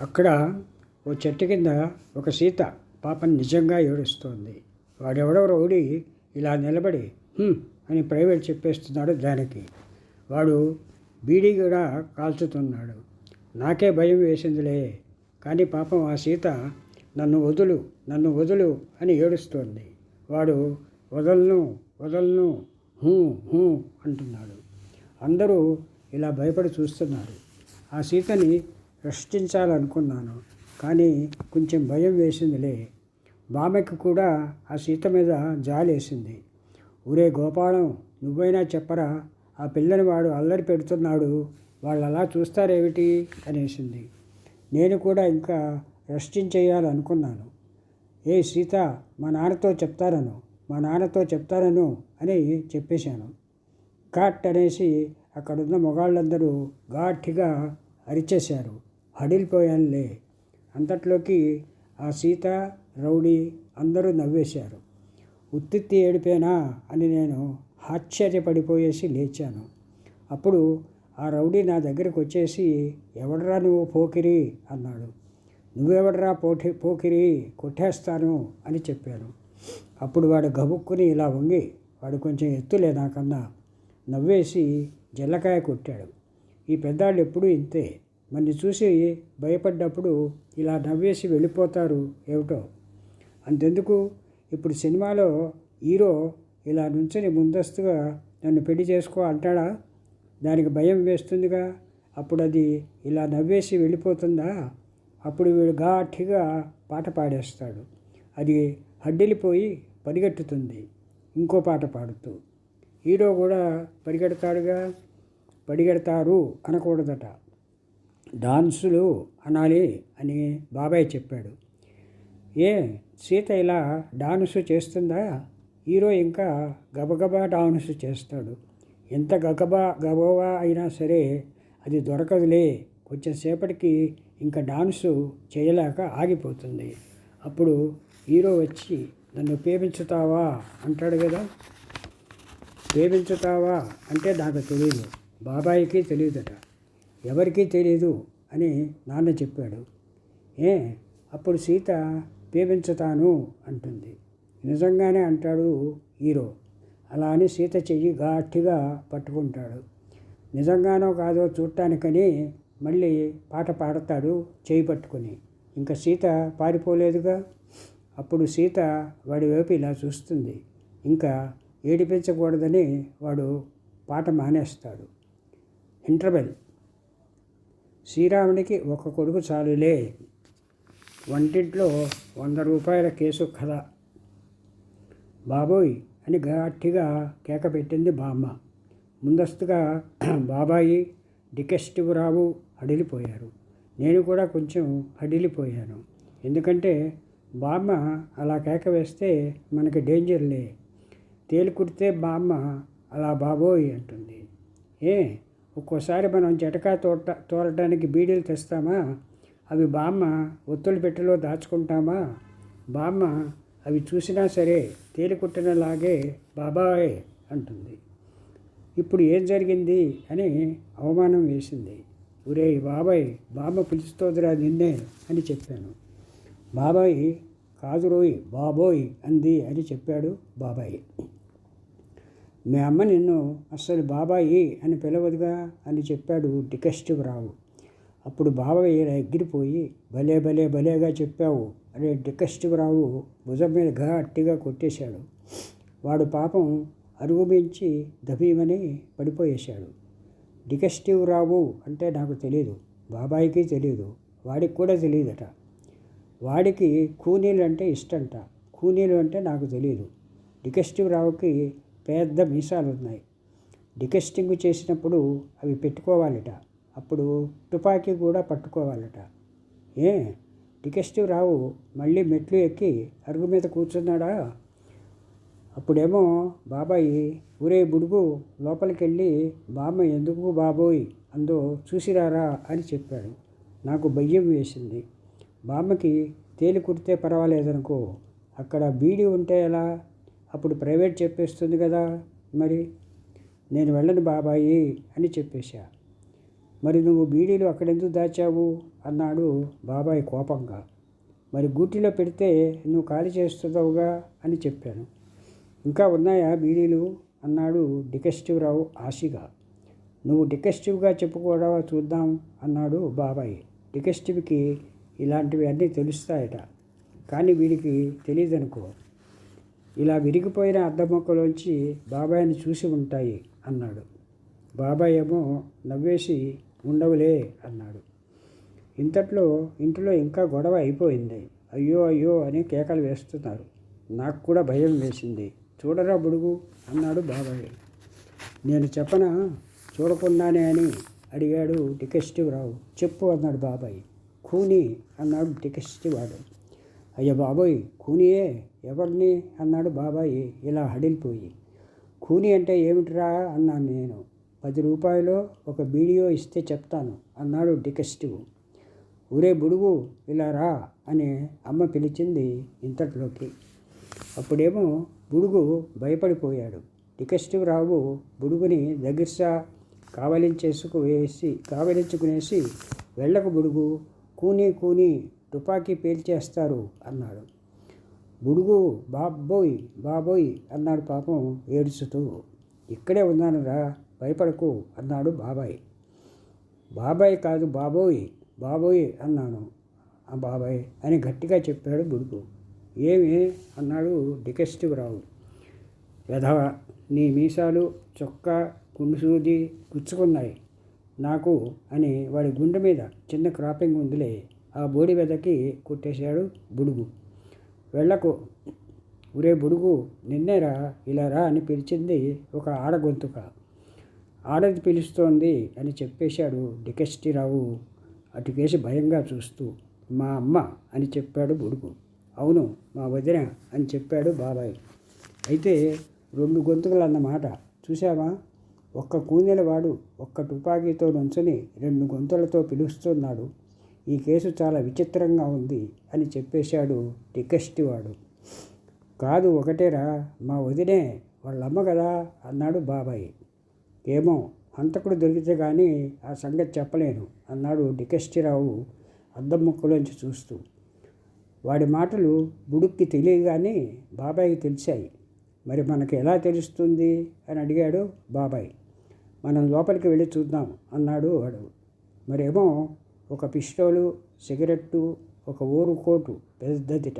అక్కడ ఓ చెట్టు కింద ఒక సీత పాపం నిజంగా ఏడుస్తోంది. వాడెవడో రౌడీ ఇలా నిలబడి అని ప్రైవేట్ చెప్పేస్తున్నాడు దానికి వాడు బీడీ కూడా కాల్చుతున్నాడు. నాకే భయం వేసిందిలే కానీ పాపం ఆ సీత నన్ను వదులు నన్ను వదులు అని ఏడుస్తోంది. వాడు వదలను వదలను హూ హూ అంటున్నాడు. అందరూ ఇలా భయపడి చూస్తున్నారు. ఆ సీతని రక్షించాలనుకున్నాను. కానీ కొంచెం భయం వేసిందిలే. బామెకి కూడా ఆ సీత మీద జాలేసింది. ఊరే గోపాలం నువ్వైనా చెప్పరా? ఆ పిల్లని వాడు అల్లరి పెడుతున్నాడు. వాళ్ళు అలా చూస్తారేమిటి? అనేసింది. నేను కూడా ఇంకా రక్షించేయాలనుకున్నాను. ఏ సీత మా నాన్నతో చెప్తారను మా నాన్నతో చెప్తారను అని చెప్పేశాను. కాట్ అనేసి అక్కడున్న మొగాళ్ళందరూ ఘాటిగా అరిచేశారు. హడిలిపోయానులే. అంతట్లోకి ఆ సీత రౌడీ అందరూ నవ్వేశారు. ఉత్తిత్తి ఏడిపోయినా అని నేను ఆశ్చర్యపడిపోయేసి లేచాను. అప్పుడు ఆ రౌడీ నా దగ్గరికి వచ్చేసి ఎవడరా నువ్వు పోకిరి? అన్నాడు. నువ్వెవడరా పోటీ పోకిరి? కొట్టేస్తాను అని చెప్పాను. అప్పుడు వాడు గబుక్కుని ఇలా వంగి వాడు కొంచెం ఎత్తులే నాకన్నా నవ్వేసి జల్లకాయ కొట్టాడు. ఈ పెద్దాళ్ళు ఎప్పుడూ ఇంతే. మన్ని చూసి భయపడ్డప్పుడు ఇలా నవ్వేసి వెళ్ళిపోతారు ఏమిటో. అంతెందుకు? ఇప్పుడు సినిమాలో హీరో ఇలా నుంచని ముందస్తుగా నన్ను పెళ్ళి చేసుకో అంటాడా? దానికి భయం వేస్తుందిగా. అప్పుడు అది ఇలా నవ్వేసి వెళ్ళిపోతుందా? అప్పుడు వీడు ఘాటిగా పాట పాడేస్తాడు. అది హడ్డిలిపోయి పరిగెట్టుతుంది ఇంకో పాట పాడుతూ. హీరో కూడా పరిగెడతాడుగా. పరిగెడతారు అనకూడదట. డాన్సులు అనాలి అని బాబాయ్ చెప్పాడు. ఏ సీత ఇలా డాన్సు చేస్తుందా? హీరో ఇంకా గబగబా డాన్సు చేస్తాడు. ఎంత గగబా గబవా అయినా సరే అది దొరకదులే. కొంచెం సేపటికి ఇంకా డాన్సు చేయలేక ఆగిపోతుంది. అప్పుడు హీరో వచ్చి నన్ను ప్రేమించుతావా? అంటాడు కదా. ప్రేమించుతావా? అంటే నాకు తెలియదు బాబాయికి తెలియదట ఎవరికీ తెలియదు అని నాన్న చెప్పాడు. ఏ అప్పుడు సీత ప్రేమించుతాను అంటుంది. నిజంగానే అంటాడు హీరో. అలా అని సీత చెయ్యి గట్టిగా పట్టుకుంటాడు. నిజంగానో కాదో చూడటానికని మళ్ళీ పాట పాడతాడు చేయి పట్టుకొని. ఇంకా సీత పారిపోలేదుగా. అప్పుడు సీత వాడి వైపు ఇలా చూస్తుంది. ఇంకా ఏడిపించకూడదని వాడు పాట మానేస్తాడు. ఇంటర్వెల్ శ్రీరామునికి ఒక కొడుకు చాలులే. వంటింట్లో వంద రూపాయల కేసు కథ. బాబోయ్! అని గట్టిగా కేక పెట్టింది బామ్మ. ముందస్తుగా బాబాయి డికెస్టివ్ రావు హడిలిపోయారు నేను కూడా కొంచెం హడిలిపోయాను ఎందుకంటే బామ్మ అలా కేక వేస్తే మనకి డేంజర్లే. తేలి కుడితే బామ్మ అలా బాబోయ్ అంటుంది. ఏ? ఒక్కోసారి మనం జటకా తోట తోలటానికి బీడీలు తెస్తామా? అవి బామ్మ ఒత్తులు పెట్టెలో దాచుకుంటామా? బామ్మ అవి చూసినా సరే తేలికుట్టినలాగే బాబాయ్ అంటుంది. ఇప్పుడు ఏం జరిగింది అని అవమానం వేసింది. ఒరే బాబాయ్ బామ్మ పిలుస్తోందిరా నిన్నే అని చెప్పాను. బాబాయ్ కాదు రోయ్ బాబోయ్ అంది అని చెప్పాడు బాబాయ్. మీ అమ్మ నిన్ను అస్సలు బాబాయి అని పిలవదుగా అని చెప్పాడు డికెస్టివ్ రావు అప్పుడు బాబాయ్ ఎగిరిపోయి భలే భలే భలేగా చెప్పావు అనే డికెస్టివ్ రావు భుజం మీద గట్టిగా కొట్టేశాడు. వాడు పాపం అరుగు మించి దభీమని పడిపోయేశాడు. డికెస్టివ్ రావు అంటే నాకు తెలియదు బాబాయికి తెలియదు వాడికి కూడా తెలియదట వాడికి కూనీలు అంటే ఇష్టంట కూనీలు అంటే నాకు తెలియదు డికెస్టివ్ రావుకి పెద్ద మీసాలు ఉన్నాయి. డికెస్టింగ్ చేసినప్పుడు అవి పెట్టుకోవాలట. అప్పుడు తుపాకీ కూడా పట్టుకోవాలట. ఏ? డికెస్టివ్ రావు మళ్ళీ మెట్లు ఎక్కి అరుగు మీద కూర్చున్నాడా? అప్పుడేమో బాబాయి ఊరే బుడుగు లోపలికి వెళ్ళి బామ్మ ఎందుకు బాబోయ్? అందో చూసిరారా? అని చెప్పాడు. నాకు భయ్యం వేసింది. బామ్మకి తేలి కుడితే పర్వాలేదనుకో. అక్కడ బీడి ఉంటే ఎలా? అప్పుడు ప్రైవేట్ చెప్పేస్తుంది కదా మరి? నేను వెళ్ళను బాబాయి అని చెప్పేశా. మరి నువ్వు బీడీలు అక్కడెందుకు దాచావు? అన్నాడు బాబాయ్ కోపంగా. మరి గూటిలో పెడితే నువ్వు ఖాళీ చేస్తున్నావుగా అని చెప్పాను. ఇంకా ఉన్నాయా బీడీలు? అన్నాడు డికెస్టివ్ రావు ఆశగా. నువ్వు డికెస్టివ్గా చెప్పుకోవడమా చూద్దాం అన్నాడు బాబాయ్. డికెస్టివ్కి ఇలాంటివి అన్నీ తెలుస్తాయట. కానీ వీడికి తెలియదనుకో ఇలా విరిగిపోయిన అద్దం మొక్కలోంచి బాబాయ్ని చూసి ఉంటాయి అన్నాడు. బాబాయ్ ఏమో నవ్వేసి ఉండవులే అన్నాడు. ఇంతట్లో ఇంట్లో ఇంకా గొడవ అయిపోయింది. అయ్యో అయ్యో అని కేకలు వేస్తున్నారు. నాకు కూడా భయం వేసింది. చూడరా బుడుగు అన్నాడు బాబాయ్. నేను చెప్పనా? చూడకుండానే అని అడిగాడు డికెస్టివ్ రావు చెప్పు అన్నాడు బాబాయ్. కూని అన్నాడు డికెస్టివ్ వాడు అయ్య బాబోయ్ కూనియే. ఎవరిని అన్నాడు బాబాయి ఇలా హడిలిపోయి. కూని అంటే ఏమిటిరా అన్నాను నేను. పది రూపాయలు ఒక వీడియో ఇస్తే చెప్తాను అన్నాడు డికెస్టివ్ ఊరే బుడుగు ఇలా రా అని అమ్మ పిలిచింది ఇంతట్లోకి. అప్పుడేమో బుడుగు భయపడిపోయాడు. డికెస్టివ్ రావు బుడుగుని దగ్గరసా కావలించేసుకు వేసి కావలించుకునేసి వెళ్ళకు బుడుగు కూని కూని తుపాకీ పేల్చేస్తారు అన్నాడు. బుడుగు బాబోయ్ బాబోయ్ అన్నాడు పాపం ఏడుచుతూ. ఇక్కడే ఉన్నానురా భయపడకు అన్నాడు బాబాయ్. బాబాయ్ కాదు బాబోయ్ బాబోయ్ అన్నాను ఆ బాబాయ్ అని గట్టిగా చెప్పాడు బుడుగు ఏమి? అన్నాడు డికెస్టివ్ రావు వెధవ నీ మీసాలు చొక్కా గుండుసూది గుచ్చుకున్నాయి నాకు అని వాడి గుండె మీద చిన్న క్రాపింగ్ ఉందిలే ఆ బోడి వెదకి కొట్టేశాడు బుడుగు వెళ్ళకు. ఒరే బుడుగు నిన్నేరా ఇలా రా అని పిలిచింది ఒక ఆడ గొంతుక ఆడది పిలుస్తోంది అని చెప్పేశాడు డికెస్టిరావు. అటుకేసి భయంగా చూస్తూ మా అమ్మ అని చెప్పాడు బుడుగు. అవును మా వదిన అని చెప్పాడు బాబాయ్. అయితే రెండు గొంతుకలు అన్నమాట చూసావా ఒక్క కూనెల వాడు ఒక్క తుపాకీతో నుంచుని రెండు గొంతులతో పిలుస్తున్నాడు. ఈ కేసు చాలా విచిత్రంగా ఉంది అని చెప్పేశాడు టికెస్టి వాడు కాదు ఒకటేరా మా వదినే వాళ్ళమ్మ కదా అన్నాడు బాబాయ్. ఏమో హంతకుడు దొరికితే కానీ ఆ సంగతి చెప్పలేను అన్నాడు డికెస్టిరావు అద్దం ముక్కలోంచి చూస్తూ. వాడి మాటలు బుడుక్కి తెలియగానే బాబాయ్కి తెలిసాయి. మరి మనకు ఎలా తెలుస్తుంది అని అడిగాడు బాబాయ్. మనం లోపలికి వెళ్ళి చూద్దాం అన్నాడు వాడు. మరేమో ఒక పిస్టోలు సిగరెట్టు ఒక ఊరు కోటు పెద్దదిట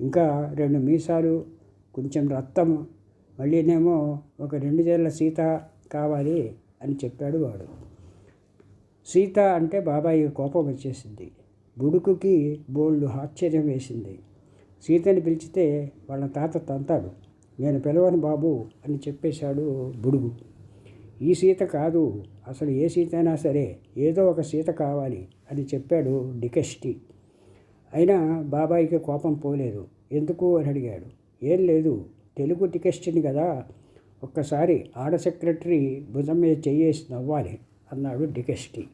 ఇంకా రెండు మీసాలు కొంచెం రక్తం మళ్ళీనేమో ఒక రెండు జేళ్ళ సీత కావాలి అని చెప్పాడు వాడు. సీత అంటే బాబాయి కోపం వచ్చేసింది. బుడుకుకి బోళ్ళు ఆశ్చర్యం వేసింది. సీతని పిలిచితే వాళ్ళ తాత తంతాడు. నేను పిలవను బాబు అని చెప్పేశాడు బుడుగు. ఈ సీత కాదు అసలు ఏ సీత అయినా సరే ఏదో ఒక సీత కావాలి అని చెప్పాడు డికెస్టి అయినా బాబాయికి కోపం పోలేదు. ఎందుకు అని అడిగాడు. ఏం లేదు. తెలుగు టికెస్టిని కదా ఒక్కసారి ఆడ సెక్రటరీ భుజం మీద చెయ్యేసి నవ్వాలి అన్నాడు డికెస్టి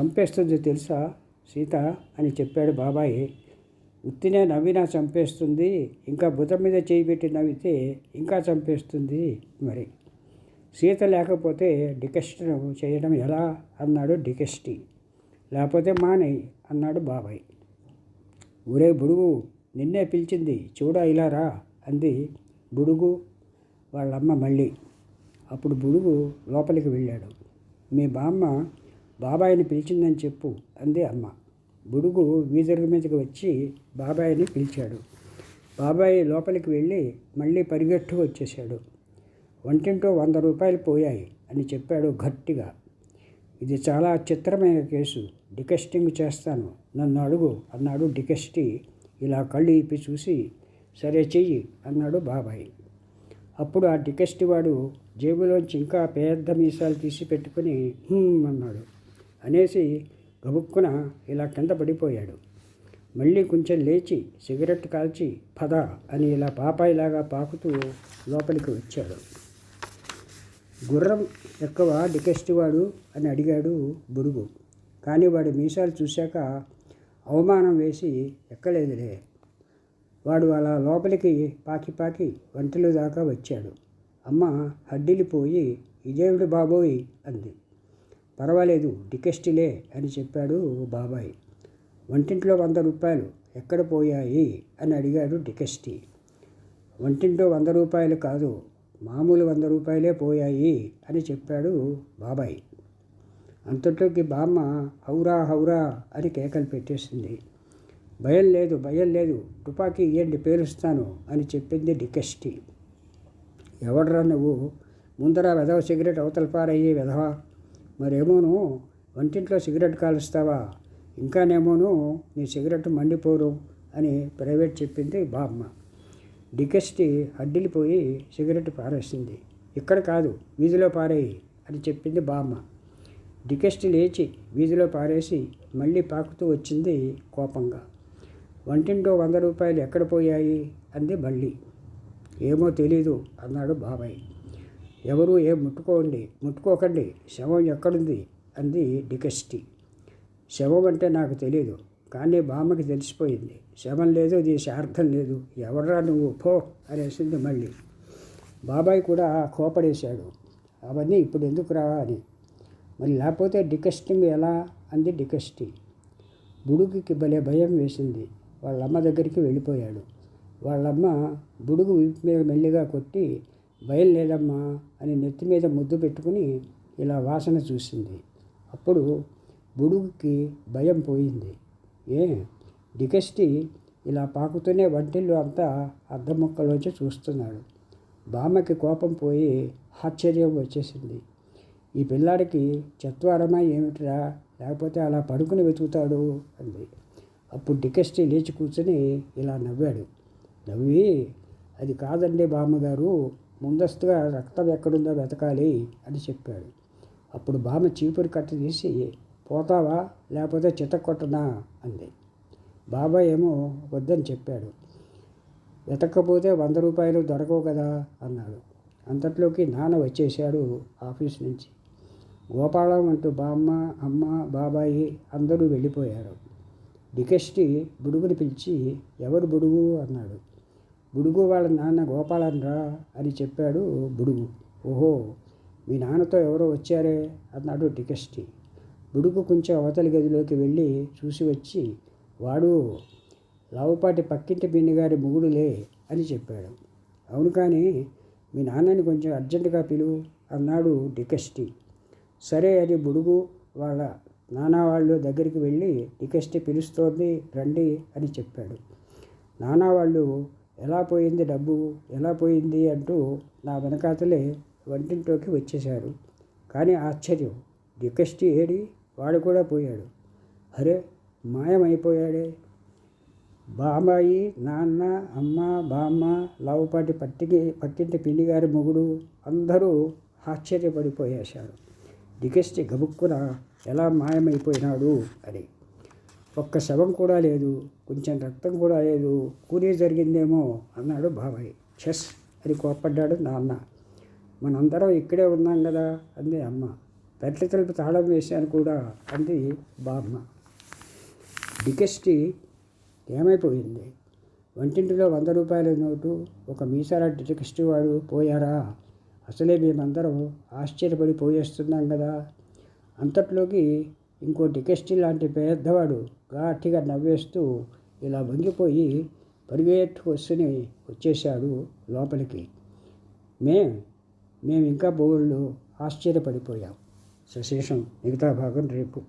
చంపేస్తుంది తెలుసా సీత అని చెప్పాడు బాబాయ్. ఉత్తినే నవ్వినా చంపేస్తుంది. ఇంకా భుజం మీద చేయి పెట్టి నవ్వితే ఇంకా చంపేస్తుంది మరి. సీత లేకపోతే డికెస్ట్ చేయడం ఎలా? అన్నాడు డికెస్టి. లేకపోతే మానేయ్ అన్నాడు బాబాయ్. ఊరే బుడుగు నిన్నే పిలిచింది చూడ ఇలా రా? అంది బుడుగు వాళ్ళమ్మ మళ్ళీ. అప్పుడు బుడుగు లోపలికి వెళ్ళాడు. మీ బామ్మ బాబాయిని పిలిచిందని చెప్పు అంది అమ్మ. బుడుగు వీధుల మీదకి వచ్చి బాబాయిని పిలిచాడు. బాబాయ్ లోపలికి వెళ్ళి మళ్ళీ పరిగెట్టు వచ్చేసాడు వంటింటో వంద రూపాయలు పోయాయి అని చెప్పాడు గట్టిగా. ఇది చాలా చిత్రమైన కేసు. డికెస్టింగ్ చేస్తాను. నన్ను అడుగు అన్నాడు డికెస్టి. ఇలా కళ్ళు ఇప్పి చూసి సరే చెయ్యి అన్నాడు బాబాయ్. అప్పుడు ఆ డికెస్టి వాడు జేబులోంచి ఇంకా పెద్ద మీసాలు తీసి పెట్టుకుని అన్నాడు. అనేసి గబుక్కున ఇలా కింద పడిపోయాడు. మళ్ళీ కొంచెం లేచి సిగరెట్ కాల్చి పద అని ఇలా పాపాయిలాగా పాకుతూ లోపలికి వచ్చాడు. గుర్రం ఎక్కువ డికెస్ట్ వాడు అని అడిగాడు బుడుగు కానీ వాడి మీసాలు చూశాక అవమానం వేసి ఎక్కలేదులే. వాడు అలా లోపలికి పాకి పాకి వంటలు దాకా వచ్చాడు. అమ్మ హడ్డిలిపోయి ఇదేవిడు బాబోయ్? అంది. పర్వాలేదు డికెస్టిలే అని చెప్పాడు బాబాయ్. వంటింట్లో వంద రూపాయలు ఎక్కడ పోయాయి? అని అడిగాడు డికెస్టి. వంటింట్లో వంద రూపాయలు కాదు మామూలు వంద రూపాయలే పోయాయి అని చెప్పాడు బాబాయ్. అంతట్లోకి బామ్మ హౌరా హౌరా అని కేకలు పెట్టేసింది. భయం లేదు భయం లేదు తుపాకీ ఇయ్యండి పేలుస్తాను అని చెప్పింది డికెస్టి ఎవడరా నువ్వు? ముందర వెధవ సిగరెట్ అవతల పారయ్యే వెధవా? మరేమోను? వంటింట్లో సిగరెట్ కాలుస్తావా? ఇంకానేమోను నీ సిగరెట్ మండిపోరు అని ప్రైవేట్ చెప్పింది బామ్మ. డికెస్టి అడ్డిలిపోయి సిగరెట్ పారేసింది ఇక్కడ కాదు వీధిలో పారేయి అని చెప్పింది బామ్మ. డికెస్టి లేచి వీధిలో పారేసి మళ్ళీ పాకుతూ వచ్చింది కోపంగా. వంటింటో వంద రూపాయలు ఎక్కడ పోయాయి? అంది మళ్ళీ. ఏమో తెలీదు అన్నాడు బాబాయ్. ఎవరూ ఏం ముట్టుకోండి ముట్టుకోకండి శవం ఎక్కడుంది? అంది డికెస్టి శవం అంటే నాకు తెలియదు కానీ బామ్మకి తెలిసిపోయింది. శవం లేదు ఇది శార్థం లేదు. ఎవడరా నువ్వు? పో అనేసింది మళ్ళీ. బాబాయ్ కూడా కోపడేశాడు. అవన్నీ ఇప్పుడు ఎందుకు రా అని. మరి లేకపోతే డికస్టింగ్ ఎలా? అంది డికస్టి బుడుగుకి భలే భయం వేసింది. వాళ్ళమ్మ దగ్గరికి వెళ్ళిపోయాడు. వాళ్ళమ్మ బుడుగు వీపు మీద మెల్లిగా కొట్టి భయం లేదమ్మా అని నెత్తి మీద ముద్దు పెట్టుకుని ఇలా వాసన చూసింది. అప్పుడు బుడుగుకి భయం పోయింది. ఏ? డికెస్టి ఇలా పాకుతూనే వంటిల్లు అంతా అద్దం ముక్కలోంచి చూస్తున్నాడు. బామ్మకి కోపం పోయి ఆశ్చర్యం వచ్చేసింది. ఈ పిల్లాడికి చెత్వారమా ఏమిటిరా? లేకపోతే అలా పడుకుని వెతుకుతాడు అంది. అప్పుడు డికెస్టి లేచి కూర్చొని ఇలా నవ్వాడు. నవ్వి అది కాదండి బామ్మగారు ముందస్తుగా రక్తం ఎక్కడుందో వెతకాలి అని చెప్పాడు. అప్పుడు బామ్మ చీపురు కట్ట తీసి పోతావా లేకపోతే చితక్కొట్టనా అంది. బాబాయ్ ఏమో వద్దని చెప్పాడు. వెతక్కపోతే వంద రూపాయలు దొరకవు కదా అన్నాడు. అంతట్లోకి నాన్న వచ్చేసాడు ఆఫీస్ నుంచి. గోపాలం అంటూ బామ్మ అమ్మ బాబాయి అందరూ వెళ్ళిపోయారు. డికెస్టి బుడుగుని పిలిచి ఎవరు బుడుగు? అన్నాడు. బుడుగు వాళ్ళ నాన్న గోపాలన్ రా అని చెప్పాడు బుడుగు. ఓహో మీ నాన్నతో ఎవరో వచ్చారే? అన్నాడు డికెస్టి బుడుగు కొంచెం అవతలి గదిలోకి వెళ్ళి చూసి వచ్చి వాడు లావుపాటి పక్కింటి పిన్ని గారి ముగుడులే అని చెప్పాడు. అవును కానీ మీ నాన్నని కొంచెం అర్జెంటుగా పిలువు అన్నాడు డికెస్టి. సరే అని బుడుగు వాళ్ళ నానా వాళ్ళు దగ్గరికి వెళ్ళి డికెస్టి పిలుస్తోంది రండి అని చెప్పాడు. నానా వాళ్ళు ఎలా పోయింది డబ్బు ఎలా పోయింది అంటూ నా వెనకాతలే వంటింట్లోకి వచ్చేశారు. కానీ ఆశ్చర్యం డికెస్టి ఏడి వాడు కూడా పోయాడు. అరే మాయమైపోయాడే. బాబాయి నాన్న అమ్మ బామ్మ లావుపాటి పట్టికి పట్టింటి పిండి గారి మొగుడు అందరూ ఆశ్చర్యపడిపోయేశారు. దిగస్టి గబుక్కున ఎలా మాయమైపోయినాడు అని. ఒక్క శవం కూడా లేదు కొంచెం రక్తం కూడా లేదు కూలీ జరిగిందేమో అన్నాడు బాబాయ్. చెస్ అని కోప్పడ్డాడు నాన్న. మనందరం ఇక్కడే ఉన్నాం కదా అంది అమ్మ. పెట్ల తలుపు తాళం వేశాను కూడా అంది బామ్మ. డికెస్టి ఏమైపోయింది? వంటింటిలో వంద రూపాయల నోటు ఒక మీసాల డిటెక్స్ట్ వాడు పోయారా? అసలే మేమందరం ఆశ్చర్యపడి పోయేస్తున్నాం కదా. అంతట్లోకి ఇంకో డికెస్టి లాంటి పెద్దవాడు గట్టిగా నవ్వేస్తూ ఇలా వంగిపోయి పరిగెత్తు వస్తుని వచ్చేశాడు లోపలికి. మేం మేము ఇంకా బోళ్ళు ఆశ్చర్యపడిపోయాం. సశేషం మిగతా భాగం రేపు